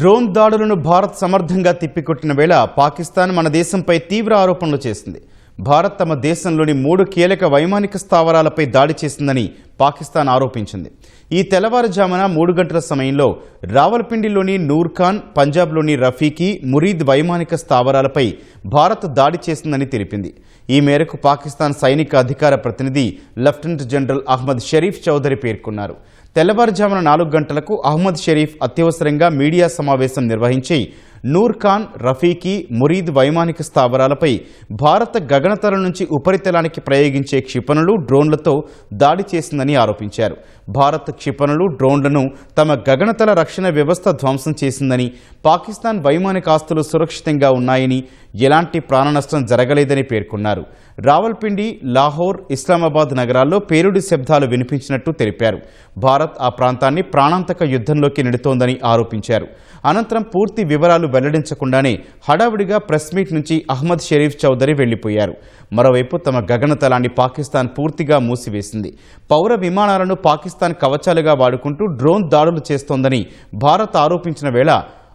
Drone దాడులను భారత్ సమర్థంగా తిప్పికొట్టిన వేళ పాకిస్తాన్ మన దేశంపై తీవ్ర ఆరోపణలు చేసింది. భారత్ తమ దేశంలోని మూడు కీలక వైమానిక స్థావరాలపై దాడి చేసిందని పాకిస్తాన్ ఆరోపించింది. ఈ తెల్లవారుజామున మూడు గంటల సమయంలో రావల్పిండిలోని నూర్ఖాన్ పంజాబ్లోని రఫీకి మురీద్ వైమానిక స్థావరాలపై భారత్ దాడి చేసిందని తెలిపింది. ఈ మేరకు పాకిస్తాన్ సైనిక అధికార ప్రతినిధి లెఫ్టినెంట్ జనరల్ అహ్మద్ షరీఫ్ చౌదరి పేర్కొన్నారు. తెల్లవారుజామున నాలుగు గంటలకు అహ్మద్ షరీఫ్ అత్యవసరంగా మీడియా సమావేశం నిర్వహించి నూర్ఖాన్ రఫీకి మురీద్ వైమానిక స్థావరాలపై భారత గగనతల నుంచి ఉపరితలానికి ప్రయోగించే క్షిపణులు డ్రోన్లతో దాడి చేసిందని ఆరోపించారు. భారత్ క్షిపణులు డ్రోన్లను తమ గగనతల రక్షణ వ్యవస్థ ధ్వంసం చేసిందని పాకిస్తాన్ వైమానిక ఆస్తులు సురక్షితంగా ఉన్నాయని ఎలాంటి ప్రాణనష్టం జరగలేదని పేర్కొన్నారు. రావల్పిండి లాహోర్ ఇస్లామాబాద్ నగరాల్లో పేరుడి శబ్దాలు వినిపించినట్టు తెలిపారు. భారత్ ఆ ప్రాంతాన్ని ప్రాణాంతక యుద్ధంలోకి నెడుతోందని ఆరోపించారు. అనంతరం పూర్తి వివరాలు వెల్లడించకుండానే హడావుడిగా ప్రెస్ మీట్ నుంచి అహ్మద్ షరీఫ్ చౌదరి వెళ్ళిపోయారు. మరోవైపు తమ గగనతలాన్ని పాకిస్తాన్ పూర్తిగా మూసివేసింది. పౌర విమానాలను పాకిస్తాన్ కవచాలుగా వాడుకుంటూ డ్రోన్ దాడులు చేస్తోందని భారత్ ఆరోపించిన వేళ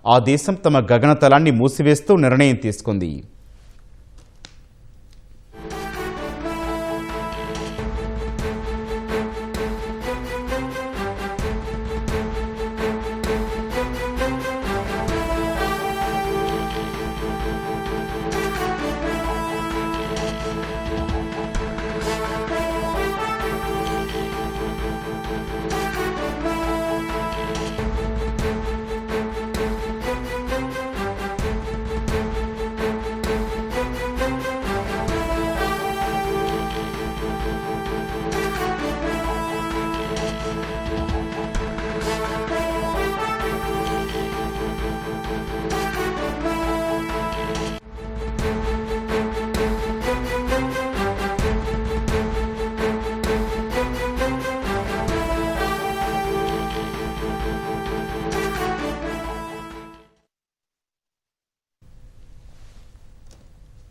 ఆ దేశం తమ గగనతలాన్ని మూసివేస్తూ నిర్ణయం తీసుకుంది.